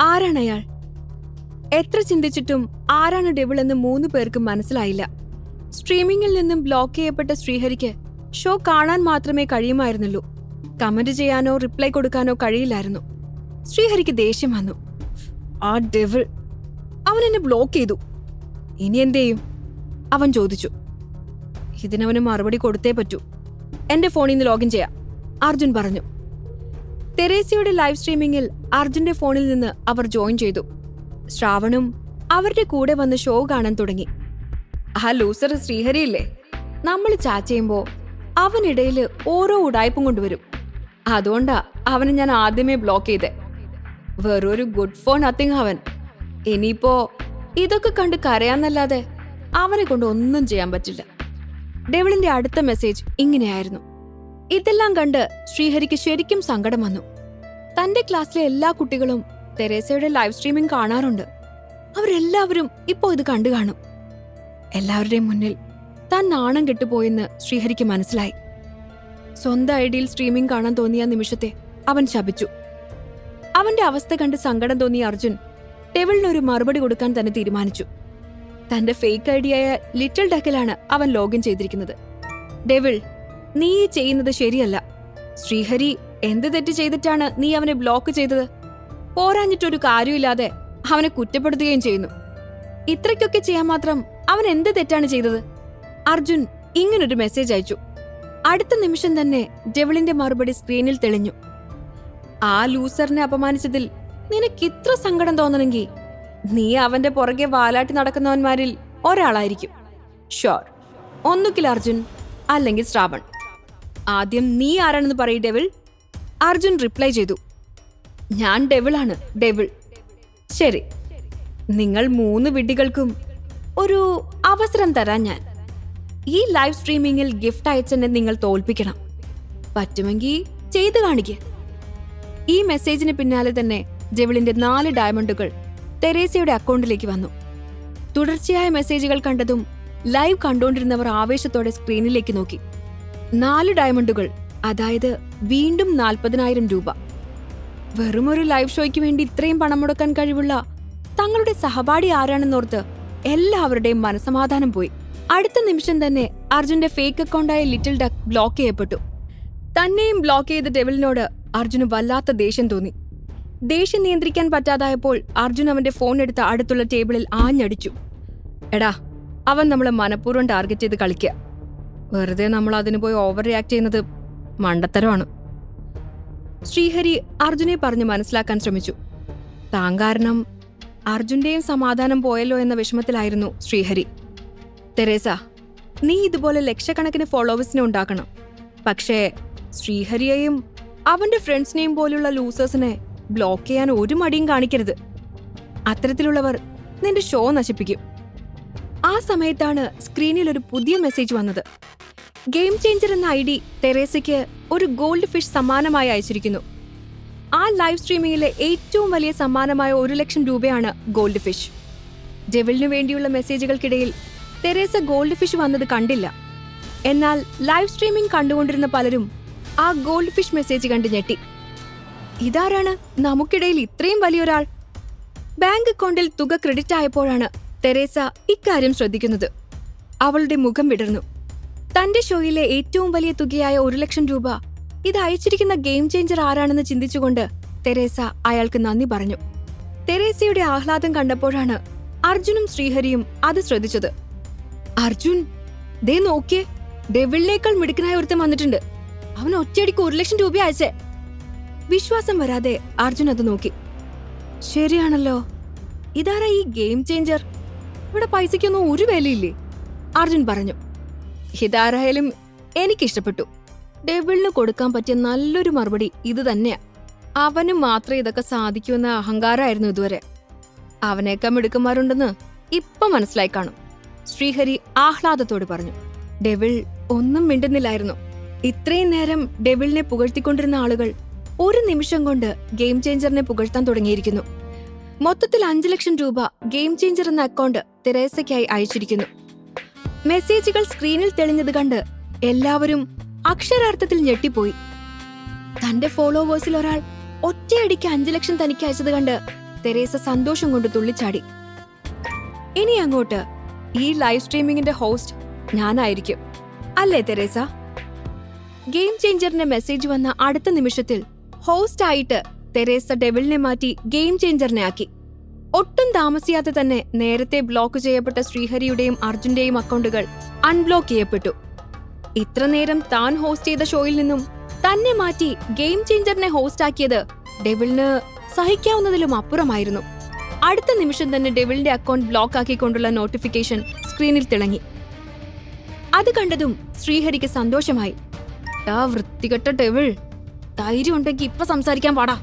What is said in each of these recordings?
ആരാണ് അയാൾ? എത്ര ചിന്തിച്ചിട്ടും ആരാണ് ഡെവിൾ എന്ന് മൂന്ന് പേർക്കും മനസ്സിലായില്ല. സ്ട്രീമിംഗിൽ നിന്നും ബ്ലോക്ക് ചെയ്യപ്പെട്ട ശ്രീഹരിക്ക് ഷോ കാണാൻ മാത്രമേ കഴിയുമായിരുന്നുള്ളൂ. കമന്റ് ചെയ്യാനോ റിപ്ലൈ കൊടുക്കാനോ കഴിയില്ലായിരുന്നു. ശ്രീഹരിക്ക് ദേഷ്യം വന്നു. ആ ഡെവിൾ അവൻ എന്നെ ബ്ലോക്ക് ചെയ്തു. ഇനി എന്ത് ചെയ്യും? അവൻ ചോദിച്ചു. ഇതിനവന് മറുപടി കൊടുത്തേ പറ്റൂ. എന്റെ ഫോണിൽ നിന്ന് ലോഗിൻ ചെയ്യാം. അർജുൻ പറഞ്ഞു. തെരേസയുടെ ലൈവ് സ്ട്രീമിംഗിൽ അർജുന്റെ ഫോണിൽ നിന്ന് അവർ ജോയിൻ ചെയ്തു. ശ്രാവണും അവരുടെ കൂടെ വന്ന് ഷോ കാണാൻ തുടങ്ങി. ആ ലൂസർ ശ്രീഹരിയില്ലേ നമ്മൾ ചാറ്റ് ചെയ്യുമ്പോൾ അവനിടയിൽ ഓരോ ഉടായ്പും കൊണ്ടുവരും. അതുകൊണ്ടാ അവനെ ഞാൻ ആദ്യമേ ബ്ലോക്ക് ചെയ്തേ. വെറൊരു ഗുഡ് ഫോൺ നത്തിങ് അവൻ. ഇനിയിപ്പോ ഇതൊക്കെ കണ്ട് കരയാന്നല്ലാതെ അവനെ കൊണ്ട് ഒന്നും ചെയ്യാൻ പറ്റില്ല. ഡെവിളിന്റെ അടുത്ത മെസ്സേജ് ഇങ്ങനെയായിരുന്നു. ഇതെല്ലാം കണ്ട് ശ്രീഹരിക്ക് ശരിക്കും സങ്കടം വന്നു. തന്റെ ക്ലാസ്സിലെ എല്ലാ കുട്ടികളും തെരേസയുടെ ലൈവ് സ്ട്രീമിംഗ് കാണാറുണ്ട്. അവരെല്ലാവരും ഇപ്പോൾ ഇത് കണ്ടു കാണും. എല്ലാവരുടെയും മുന്നിൽ താൻ നാണം കെട്ടുപോയെന്ന് ശ്രീഹരിക്ക് മനസ്സിലായി. സ്വന്തം ഐഡിയിൽ സ്ട്രീമിംഗ് കാണാൻ തോന്നിയ നിമിഷത്തെ അവൻ ശപിച്ചു. അവന്റെ അവസ്ഥ കണ്ട് സങ്കടം തോന്നിയ അർജുൻ ടെവിളിനൊരു മറുപടി കൊടുക്കാൻ തന്നെ തീരുമാനിച്ചു. തന്റെ ഫേക്ക് ഐഡിയായ ലിറ്റിൽ ഡക്കലാണ് അവൻ ലോഗിൻ ചെയ്തിരിക്കുന്നത്. ഡെവിൾ നീ ചെയ്യുന്നത് ശരിയല്ല. ശ്രീഹരി എന്ത് തെറ്റ് ചെയ്തിട്ടാണ് നീ അവനെ ബ്ലോക്ക് ചെയ്തത്? പോരാഞ്ഞിട്ടൊരു കാര്യമില്ലാതെ അവനെ കുറ്റപ്പെടുത്തുകയും ചെയ്യുന്നു. ഇത്രയ്ക്കൊക്കെ ചെയ്യാൻ മാത്രം അവൻ എന്ത് തെറ്റാണ് ചെയ്തത്? അർജുൻ ഇങ്ങനൊരു മെസ്സേജ് അയച്ചു. അടുത്ത നിമിഷം തന്നെ ഡെവിളിന്റെ മറുപടി സ്ക്രീനിൽ തെളിഞ്ഞു. ആ ലൂസറിനെ അപമാനിച്ചതിൽ നിനക്ക് ഇത്ര സങ്കടം തോന്നണമെങ്കിൽ നീ അവന്റെ പുറകെ വാലാട്ടി നടക്കുന്നവന്മാരിൽ ഒരാളായിരിക്കും. ഷോർ ഒന്നുകിൽ അർജുൻ അല്ലെങ്കിൽ ശ്രാവൺ. ആദ്യം നീ ആരാണെന്ന് പറയ ഡെവിൾ. അർജുൻ റിപ്ലൈ ചെയ്തു. ഞാൻ ഡെവിളാണ് ഡെവിൾ. ശരി. നിങ്ങൾ മൂന്ന് വിഡ്ഢികൾക്കും ഒരു അവസരം തരാൻ ഞാൻ. ഈ ലൈവ് സ്ട്രീമിംഗിൽ ഗിഫ്റ്റ് അയച്ചെന്നെ നിങ്ങൾ തോൽപ്പിക്കണം. പറ്റുമെങ്കിൽ ചെയ്തു കാണിക്കുക ഈ മെസ്സേജിന് പിന്നാലെ തന്നെ ജെവിളിന്റെ നാല് ഡയമണ്ടുകൾ തെരേസയുടെ അക്കൗണ്ടിലേക്ക് വന്നു. തുടർച്ചയായ മെസ്സേജുകൾ കണ്ടതും ലൈവ് കണ്ടുകൊണ്ടിരുന്നവർ ആവേശത്തോടെ സ്ക്രീനിലേക്ക് നോക്കി. നാല് ഡയമണ്ടുകൾ അതായത് വീണ്ടും നാൽപ്പതിനായിരം രൂപ. വെറുമൊരു ലൈവ് ഷോയ്ക്ക് വേണ്ടി ഇത്രയും പണം മുടക്കാൻ കഴിവുള്ള തങ്ങളുടെ സഹപാഠി ആരാണെന്നോർത്ത് എല്ലാവരുടെയും മനസമാധാനം പോയി. അടുത്ത നിമിഷം തന്നെ അർജുന്റെ ഫേക്ക് അക്കൗണ്ടായ ലിറ്റിൽ ഡക്ക് ബ്ലോക്ക് ചെയ്യപ്പെട്ടു. തന്നെയും ബ്ലോക്ക് ചെയ്ത ഡെവിലിനോട് അർജുന് വല്ലാത്ത ദേഷ്യം തോന്നി. ദേഷ്യം നിയന്ത്രിക്കാൻ പറ്റാതായപ്പോൾ അർജുൻ അവന്റെ ഫോൺ എടുത്ത് അടുത്തുള്ള ടേബിളിൽ ആഞ്ഞടിച്ചു. എടാ അവൻ നമ്മളെ മനഃപൂർവം ടാർഗറ്റ് ചെയ്ത് കളിക്കുക വെറുതെ നമ്മൾ അതിന് പോയി ഓവർ റിയാക്ട് ചെയ്യുന്നത് മണ്ടത്തരമാണ്. ശ്രീഹരി അർജുനെ പറഞ്ഞ് മനസ്സിലാക്കാൻ ശ്രമിച്ചു. താൻ കാരണം അർജുന്റെയും സമാധാനം പോയല്ലോ എന്ന വിഷമത്തിലായിരുന്നു ശ്രീഹരി. തെരേസ നീ ഇതുപോലെ ലക്ഷക്കണക്കിന് ഫോളോവേഴ്സിനെ ഉണ്ടാക്കണം. പക്ഷേ ശ്രീഹരിയെയും അവന്റെ ഫ്രണ്ട്സിനെയും പോലുള്ള ലൂസേഴ്സിനെ ബ്ലോക്ക് ചെയ്യാൻ ഒരു മടിയും കാണിക്കരുത്. അത്തരത്തിലുള്ളവർ നിന്റെ ഷോ നശിപ്പിക്കും. ആ സമയത്താണ് സ്ക്രീനിൽ ഒരു പുതിയ മെസ്സേജ് വന്നത്. ഗെയിം ചേഞ്ചർ എന്ന ഐ ഡി തെരേസയ്ക്ക് ഒരു ഗോൾഡ് ഫിഷ് സമ്മാനമായി അയച്ചിരിക്കുന്നു. ആ ലൈവ് സ്ട്രീമിംഗിലെ ഏറ്റവും വലിയ സമ്മാനമായ ഒരു ലക്ഷം രൂപയാണ് ഗോൾഡ് ഫിഷ് ഡെവിളിനു വേണ്ടിയുള്ള മെസ്സേജുകൾക്കിടയിൽ തെരേസ ഗോൾഡ് ഫിഷ് വന്നത് കണ്ടില്ല. എന്നാൽ ലൈവ് സ്ട്രീമിംഗ് കണ്ടുകൊണ്ടിരുന്ന പലരും ആ ഗോൾഡ് ഫിഷ് മെസ്സേജ് കണ്ട് ഞെട്ടി. ഇതാരാണ്? നമുക്കിടയിൽ ഇത്രയും വലിയൊരാൾ. ബാങ്ക് അക്കൗണ്ടിൽ തുക ക്രെഡിറ്റ് ആയപ്പോഴാണ് തെരേസ ഇക്കാര്യം ശ്രദ്ധിക്കുന്നത്. അവളുടെ മുഖം വിടർന്നു. തന്റെ ഷോയിലെ ഏറ്റവും വലിയ തുകയായ ഒരു ലക്ഷം രൂപ. ഇത് അയച്ചിരിക്കുന്ന ഗെയിം ചേഞ്ചർ ആരാണെന്ന് ചിന്തിച്ചുകൊണ്ട് തെരേസ അയാൾക്ക് നന്ദി പറഞ്ഞു. തെരേസയുടെ ആഹ്ലാദം കണ്ടപ്പോഴാണ് അർജുനും ശ്രീഹരിയും അത് ശ്രദ്ധിച്ചത്. അർജുൻ ദേ നോക്കിയേ ഡെവിളിനേക്കാൾ മിടുക്കനായ ഒരുത്തൻ വന്നിട്ടുണ്ട്. അവൻ ഒറ്റയടിക്ക് ഒരു ലക്ഷം രൂപ അയച്ചേ. വിശ്വാസം വരാതെ അർജുൻ അത് നോക്കി. ശരിയാണല്ലോ. ഇതാരാ ഈ ഗെയിം ചേഞ്ചർ? ഇവിടെ പൈസയ്ക്കൊന്നും ഒരു വിലയില്ലേ? അർജുൻ പറഞ്ഞു. ഇതാരായാലും എനിക്കിഷ്ടപ്പെട്ടു. ഡെവിളിന് കൊടുക്കാൻ പറ്റിയ നല്ലൊരു മറുപടി ഇത് തന്നെയാ. അവന് മാത്രമേ ഇതൊക്കെ സാധിക്കൂ അഹങ്കാരമായിരുന്നു ഇതുവരെ. അവനേക്കാൾ മിടുക്കന്മാരുണ്ടെന്ന് ഇപ്പൊ മനസ്സിലായി കാണും. ശ്രീഹരി ആഹ്ലാദത്തോട് പറഞ്ഞു. ഡെവിൾ ഒന്നും മിണ്ടുന്നില്ലായിരുന്നു. ഇത്രയും നേരം ഡെവിളിനെ പുകഴ്ത്തിക്കൊണ്ടിരുന്ന ആളുകൾ ഒരു നിമിഷം കൊണ്ട് ഗെയിം ചേഞ്ചറിനെ പുകഴ്ത്താൻ തുടങ്ങിയിരിക്കുന്നു. മൊത്തത്തിൽ അഞ്ചു ലക്ഷം രൂപ ഗെയിം ചേഞ്ചർ എന്ന അക്കൗണ്ട് തെരേസയ്ക്കായി അയച്ചിരിക്കുന്നു. മെസ്സേജുകൾ സ്ക്രീനിൽ തെളിഞ്ഞത് കണ്ട് എല്ലാവരും അക്ഷരാർത്ഥത്തിൽ ഞെട്ടിപ്പോയി. തന്റെ ഫോളോവേഴ്സിൽ ഒരാൾ ഒറ്റയടിക്ക് അഞ്ചു ലക്ഷം തനിക്ക് അയച്ചത് കണ്ട് തെരേസ സന്തോഷം കൊണ്ട് തുള്ളിച്ചാടി. ഇനി അങ്ങോട്ട് ഈ ലൈവ് സ്ട്രീമിംഗിന്റെ ഹോസ്റ്റ് ഞാനായിരിക്കും. അല്ലേ തെരേസ? ഗെയിം ചേഞ്ചറിന്റെ മെസ്സേജ് വന്ന അടുത്ത നിമിഷത്തിൽ ഹോസ്റ്റ് ആയിട്ട് തെരേസ ഡെവിളിനെ മാറ്റി ഗെയിം ചേഞ്ചറിനെ ആക്കി. ഒട്ടും താമസിയാതെ തന്നെ നേരത്തെ ബ്ലോക്ക് ചെയ്യപ്പെട്ട ശ്രീഹരിയുടെയും അർജുന്റെയും അക്കൗണ്ടുകൾ അൺബ്ലോക്ക് ചെയ്യപ്പെട്ടു. ഇത്ര നേരം താൻ ഹോസ്റ്റ് ചെയ്ത ഷോയിൽ നിന്നും തന്നെ മാറ്റി ഗെയിം ചേഞ്ചറിനെ ഹോസ്റ്റ് ആക്കിയത് ഡെവിളിന് സഹിക്കാവുന്നതിലും അപ്പുറമായിരുന്നു. അടുത്ത നിമിഷം തന്നെ ഡെവിളിന്റെ അക്കൗണ്ട് ബ്ലോക്ക് ആക്കിക്കൊണ്ടുള്ള നോട്ടിഫിക്കേഷൻ സ്ക്രീനിൽ തിളങ്ങി. അത് കണ്ടതും ശ്രീഹരിക്ക് സന്തോഷമായി. ആ വൃത്തികെട്ട ഡെവിൾ. ധൈര്യം ഉണ്ടെങ്കിൽ ഇപ്പൊ സംസാരിക്കാൻ പാടാ.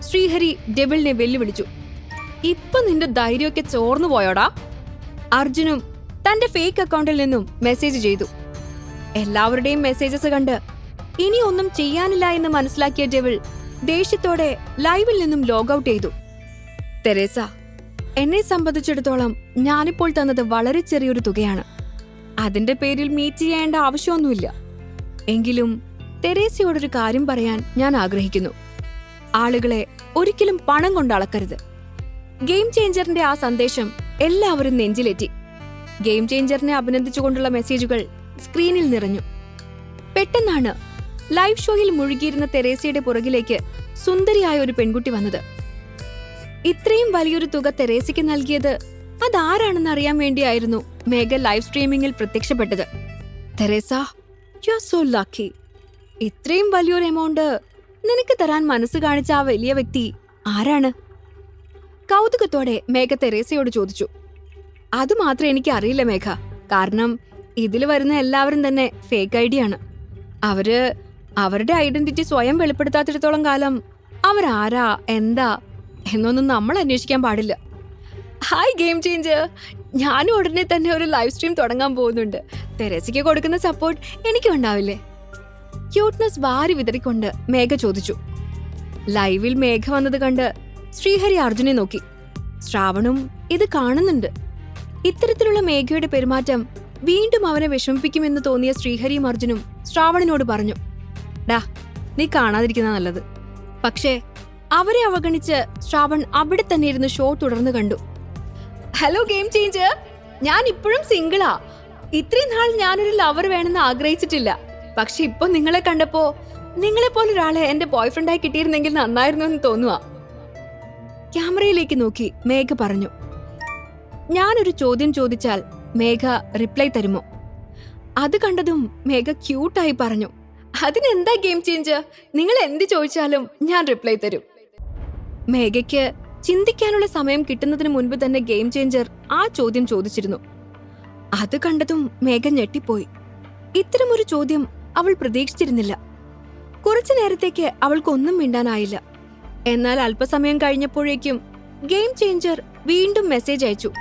ശ്രീഹരി ഡെവിളിനെ വെല്ലുവിളിച്ചു. ഇപ്പൊ നിന്റെ ധൈര്യമൊക്കെ ചോർന്നു പോയോടാ. അർജുനും തന്റെ ഫേക്ക് അക്കൗണ്ടിൽ നിന്നും മെസ്സേജ് ചെയ്തു. എല്ലാവരുടെയും മെസ്സേജസ് കണ്ട് ഇനി ഒന്നും ചെയ്യാനില്ല എന്ന് മനസ്സിലാക്കിയ ഡെവിൾ ദേഷ്യത്തോടെ ലൈവിൽ നിന്നും ലോഗൌട്ട് ചെയ്തു. തെരേസ എന്നെ സംബന്ധിച്ചിടത്തോളം ഞാനിപ്പോൾ തന്നത് വളരെ ചെറിയൊരു തുകയാണ്. അതിന്റെ പേരിൽ മീറ്റ് ചെയ്യേണ്ട ആവശ്യമൊന്നുമില്ല. എങ്കിലും തെരേസയോടൊരു കാര്യം പറയാൻ ഞാൻ ആഗ്രഹിക്കുന്നു. ആളുകളെ ഒരിക്കലും പണം കൊണ്ട് അളക്കരുത്. ഗെയിം ചേഞ്ചറിന്റെ ആ സന്ദേശം എല്ലാവരും നെഞ്ചിലേറ്റി. ഗെയിം ചേഞ്ചറിനെ അഭിനന്ദിച്ചുകൊണ്ടുള്ള മെസ്സേജുകൾ സ്ക്രീനിൽ നിറഞ്ഞു. പെട്ടെന്നാണ് ലൈവ് ഷോയിൽ മുഴുകിയിരുന്ന തെരേസയുടെ പുറകിലേക്ക് സുന്ദരിയായ ഒരു പെൺകുട്ടി വന്നത്. ഇത്രയും വലിയൊരു തുക തെരേസയ്ക്ക് നൽകിയത് അതാരാണെന്ന് അറിയാൻ വേണ്ടിയായിരുന്നു മേഘ ലൈവ് സ്ട്രീമിംഗിൽ പ്രത്യക്ഷപ്പെട്ടത്. Theresa you are so lucky ഇത്രയും വലിയൊരു എമൗണ്ട് നിനക്ക് തരാൻ മനസ്സ് കാണിച്ച ആ വലിയ വ്യക്തി ആരാണ്? കൗതുകത്തോടെ മേഘ തെരേസയോട് ചോദിച്ചു. അത് മാത്രം എനിക്ക് അറിയില്ല മേഘ. കാരണം ഇതിൽ വരുന്ന എല്ലാവരും തന്നെ ഫേക്ക് ഐ ആണ്. അവർ അവരുടെ ഐഡന്റിറ്റി സ്വയം വെളിപ്പെടുത്താത്തിടത്തോളം കാലം അവരാരാ എന്താ എന്നൊന്നും നമ്മൾ അന്വേഷിക്കാൻ പാടില്ല. ഹായ് ഗെയിം ചേഞ്ച് ഞാനും ഉടനെ തന്നെ ഒരു ലൈവ് സ്ട്രീം തുടങ്ങാൻ പോകുന്നുണ്ട്. തെരേസയ്ക്ക് കൊടുക്കുന്ന സപ്പോർട്ട് എനിക്കും ഉണ്ടാവില്ലേ? ക്യൂട്ട്നെസ് വാരി വിതറിക്കൊണ്ട് മേഘ ചോദിച്ചു. ലൈവിൽ മേഘ വന്നത് കണ്ട് ശ്രീഹരി അർജുനെ നോക്കി. ശ്രാവണും ഇത് കാണുന്നുണ്ട്. ഇത്തരത്തിലുള്ള മേഘയുടെ പെരുമാറ്റം വീണ്ടും അവനെ വിഷമിപ്പിക്കുമെന്ന് തോന്നിയ ശ്രീഹരിയും അർജുനും ശ്രാവണിനോട് പറഞ്ഞു ഡാ നീ കാണാതിരിക്കുന്ന നല്ലത്. പക്ഷേ അവരെ അവഗണിച്ച് ശ്രാവൺ അവിടെ തന്നെ ഇരുന്ന് ഷോ തുടർന്ന് കണ്ടു. Hello game changer. ഞാൻ ഇപ്പോഴും സിംഗിളാ. ഇത്രയും നാൾ ഞാനൊരു ലവർ വേണമെന്ന് ആഗ്രഹിച്ചിട്ടില്ല. പക്ഷെ ഇപ്പൊ നിങ്ങളെ കണ്ടപ്പോ നിങ്ങളെ പോലെ ഒരാളെ എന്റെ ബോയ്ഫ്രണ്ടായി കിട്ടിയിരുന്നെങ്കിൽ നന്നായിരുന്നു എന്ന് തോന്നുക ക്യാമറയിലേക്ക് നോക്കി മേഘ പറഞ്ഞു. ഞാനൊരു ചോദ്യം ചോദിച്ചാൽ മേഘ റിപ്ലൈ തരുമോ? അത് കണ്ടതും മേഘ ക്യൂട്ടായി പറഞ്ഞു. അതിനെന്താ ഗെയിം ചേഞ്ച് നിങ്ങൾ എന്ത് ചോദിച്ചാലും ഞാൻ റിപ്ലൈ തരും. മേഘയ്ക്ക് ചിന്തിക്കാനുള്ള സമയം കിട്ടുന്നതിന് മുൻപ് തന്നെ ഗെയിം ചേഞ്ചർ ആ ചോദ്യം ചോദിച്ചിരുന്നു. അത് കണ്ടതും മേഘ ഞെട്ടിപ്പോയി. ഇത്തരമൊരു ചോദ്യം അവൾ പ്രതീക്ഷിച്ചിരുന്നില്ല. കുറച്ചു നേരത്തേക്ക് അവൾക്കൊന്നും മിണ്ടാനായില്ല. എന്നാൽ അല്പസമയം കഴിഞ്ഞപ്പോഴേക്കും ഗെയിം ചേഞ്ചർ വീണ്ടും മെസ്സേജ് അയച്ചു.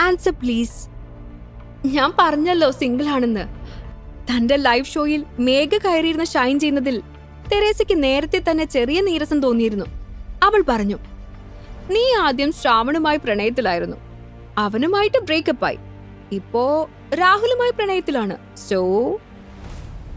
Answer please. ഞാൻ പറഞ്ഞല്ലോ സിംഗിൾ ആണെന്ന് തന്റെ ലൈവ് ഷോയിൽ മേഘ കയറിയിരുന്ന ഷൈൻ ചെയ്യുന്നതിൽ തെരേസയ്ക്ക് നേരത്തെ തന്നെ ചെറിയ നീരസം തോന്നിയിരുന്നു. അവൾ പറഞ്ഞു നീ ആദ്യം ശ്രാവണുമായി പ്രണയത്തിലായിരുന്നു. അവനുമായിട്ട് ബ്രേക്കപ്പ് ആയി ഇപ്പോ രാഹുലുമായി പ്രണയത്തിലാണ്. സോ?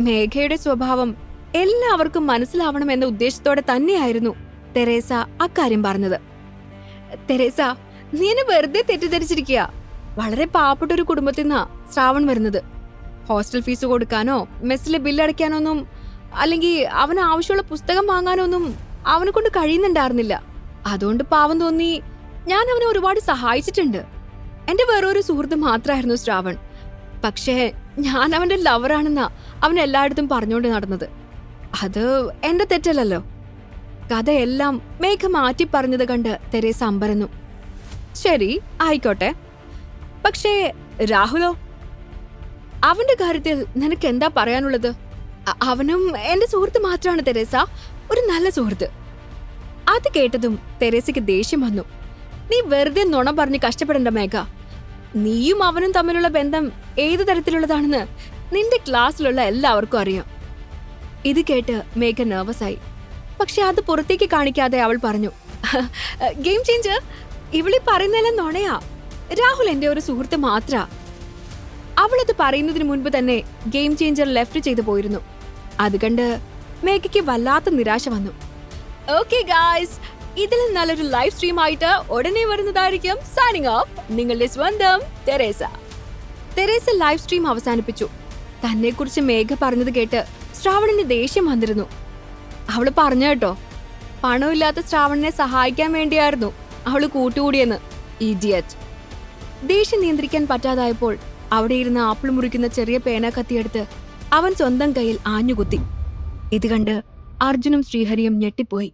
മേഘയുടെ സ്വഭാവം എല്ലാവർക്കും മനസ്സിലാവണം എന്ന ഉദ്ദേശത്തോടെ തന്നെയായിരുന്നു തെരേസ അക്കാര്യം പറഞ്ഞത്. തെരേസ നീ എന്നെ വെറുതെ തെറ്റിദ്ധരിച്ചിരിക്കുക വളരെ പാവപ്പെട്ട ഒരു കുടുംബത്തിൽ നിന്നാ ശ്രാവൺ വരുന്നത്. ഹോസ്റ്റൽ ഫീസ് കൊടുക്കാനോ മെസ്സിലെ ബില്ല് അടയ്ക്കാനോ ഒന്നും അല്ലെങ്കിൽ അവന് ആവശ്യമുള്ള പുസ്തകം വാങ്ങാനോ ഒന്നും അവനെ കൊണ്ട് കഴിയുന്നുണ്ടായിരുന്നില്ല. അതുകൊണ്ട് പാവം തോന്നി ഞാൻ അവനെ ഒരുപാട് സഹായിച്ചിട്ടുണ്ട്. എന്റെ വേറൊരു സുഹൃത്ത് മാത്രമായിരുന്നു ശ്രാവൺ. പക്ഷേ ഞാൻ അവന്റെ ലവറാണെന്നാ അവൻ എല്ലായിടത്തും പറഞ്ഞുകൊണ്ട് നടന്നത്. അത് എന്റെ തെറ്റല്ലല്ലോ. കഥയെല്ലാം മേഘ മാറ്റി പറഞ്ഞത് കണ്ട് തെരേസ അമ്പരന്നു. ശരി ആയിക്കോട്ടെ. പക്ഷേ രാഹുലോ? അവന്റെ കാര്യത്തിൽ നിനക്ക് എന്താ പറയാനുള്ളത് അവനും എന്റെ സുഹൃത്ത് മാത്രമാണ് തെരേസ. ഒരു നല്ല സുഹൃത്ത്. അത് കേട്ടതും തെരേസയ്ക്ക് ദേഷ്യം വന്നു. നീ വെറുതെ നുണ പറഞ്ഞ് കഷ്ടപ്പെടേണ്ട മേഘ. നീയും അവനും തമ്മിലുള്ള ബന്ധം ഏത് തരത്തിലുള്ളതാണെന്ന് നിന്റെ ക്ലാസ്സിലുള്ള എല്ലാവർക്കും അറിയാം. ഇത് കേട്ട് മേഘ നെർവസ് ആയി. പക്ഷെ അത് പുറത്തേക്ക് കാണിക്കാതെ അവൾ പറഞ്ഞു. ഗെയിം ചേഞ്ചർ ഇവളി പറയുന്നതെല്ലാം നുണയാ. രാഹുൽ എന്റെ ഒരു സുഹൃത്ത് മാത്ര. അവളത് പറയുന്നതിന് മുൻപ് തന്നെ ഗെയിം ചേഞ്ചർ ലെഫ്റ്റ് ചെയ്തു പോയിരുന്നു. അത് കണ്ട് മേഘയ്ക്ക് വല്ലാത്ത നിരാശ വന്നു. ഓക്കെ ഗായ്സ് ഇതിൽ നല്ലൊരു ലൈവ് സ്ട്രീം ആയിട്ട് ഉടനെ വരുന്നതായിരിക്കും സൈനിങ് ഓഫ് നിങ്ങളുടെ സ്വന്തം തെരേസ. തെരേസ ലൈവ് സ്ട്രീം അവസാനിപ്പിച്ചു. തന്നെ കുറിച്ച് മേഘ പറഞ്ഞത് കേട്ട് ശ്രാവണിന് ദേഷ്യം വന്നിരുന്നു. അവൾ പറഞ്ഞു കേട്ടോ. പണമില്ലാത്ത ശ്രാവണനെ സഹായിക്കാൻ വേണ്ടിയായിരുന്നു അവൾ കൂട്ടുകൂടിയെന്ന് ഇഡിയറ്റ് ദേഷ്യം നിയന്ത്രിക്കാൻ പറ്റാതായപ്പോൾ അവിടെ ഇരുന്ന് ആപ്പിൾ മുറിക്കുന്ന ചെറിയ പേന കത്തിയെടുത്ത് അവൻ സ്വന്തം കയ്യിൽ ആഞ്ഞുകുത്തി. ഇത് കണ്ട് അർജുനും ശ്രീഹരിയും ഞെട്ടിപ്പോയി.